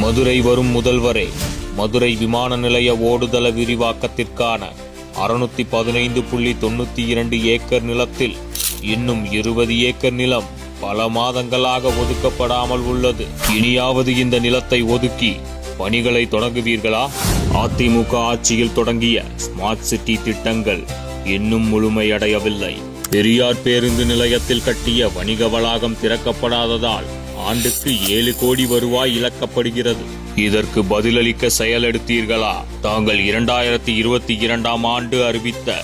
மதுரை வரும் முதல்வரே மதுரை விமான நிலைய ஓடுதள விரிவாக்கத்திற்கான அறுநூத்தி பதினைந்து புள்ளி தொண்ணூத்தி இரண்டு ஏக்கர் நிலத்தில் இன்னும் இருபது ஏக்கர் நிலம் பல மாதங்களாக ஒதுக்கப்படாமல் உள்ளது. இனியாவது இந்த நிலத்தை ஒதுக்கி பணிகளை தொடங்குவீர்களா? அதிமுக ஆட்சியில் தொடங்கிய ஸ்மார்ட் சிட்டி திட்டங்கள் இன்னும் முழுமையடையவில்லை பெரியார் பேருந்து நிலையத்தில் கட்டிய வணிக வளாகம் திறக்கப்படாததால் ஆண்டுக்கு ஏழு கோடி வருவாய் இழக்கப்படுகிறது. இதற்கு பதிலளிக்க செயலெடுத்தீர்களா? தாங்கள் இரண்டாயிரத்தி இருபத்தி இரண்டாம் ஆண்டு அறிவித்த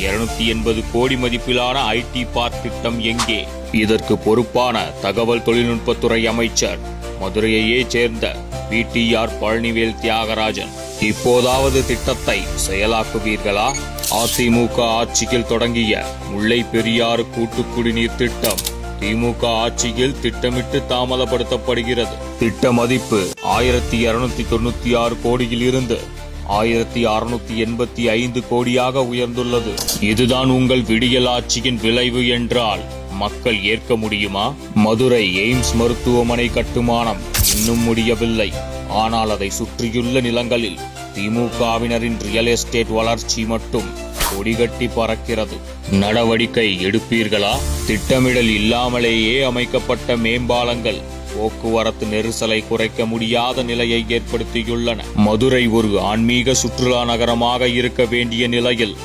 இருநூத்தி எண்பது கோடி மதிப்பிலான ஐடி பார்க் திட்டம் எங்கே? இதற்கு பொறுப்பான தகவல் தொழில்நுட்பத்துறை அமைச்சர் மதுரையையே சேர்ந்த பிடிஆர் பழனிவேல் தியாகராஜன். இப்போதாவது திட்டத்தை செயலாக்குவீர்களா? அதிமுக ஆட்சியில் தொடங்கிய முல்லை பெரியாறு கூட்டு குடிநீர் திட்டம் திமுக ஆட்சியில் திட்டமிட்டு தாமதப்படுத்தப்படுகிறது. திட்ட மதிப்பு ஆயிரத்தி இருநூத்தி தொண்ணூத்தி ஆறு கோடியில் இருந்து ஆயிரத்தி அறுநூத்தி எண்பத்தி ஐந்து கோடியாக உயர்ந்துள்ளது. இதுதான் உங்கள் விடியல் ஆட்சியின் விளைவு என்றால் மக்கள் ஏற்க முடியுமா? மதுரை எய்ம்ஸ் மருத்துவமனை கட்டுமானம் இன்னும் முடியவில்லை. ஆனால் அதை சுற்றியுள்ள நிலங்களில் திமுகவினரின் ரியல் எஸ்டேட் வளர்ச்சி மட்டும் கொடிகட்டி பறக்கிறது. நடவடிக்கை எடுப்பீர்களா? திட்டமிடல் இல்லாமலேயே அமைக்கப்பட்ட மேம்பாலங்கள் போக்குவரத்து நெரிசலை குறைக்க முடியாத நிலையை ஏற்படுத்தியுள்ளன. மதுரை ஒரு ஆன்மீக சுற்றுலா நகரமாக இருக்க வேண்டிய நிலையில்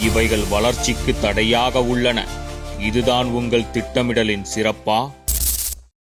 இவைகள் வளர்ச்சிக்கு தடையாக உள்ளன. இதுதான் உங்கள் திட்டமிடலின் சிறப்பா?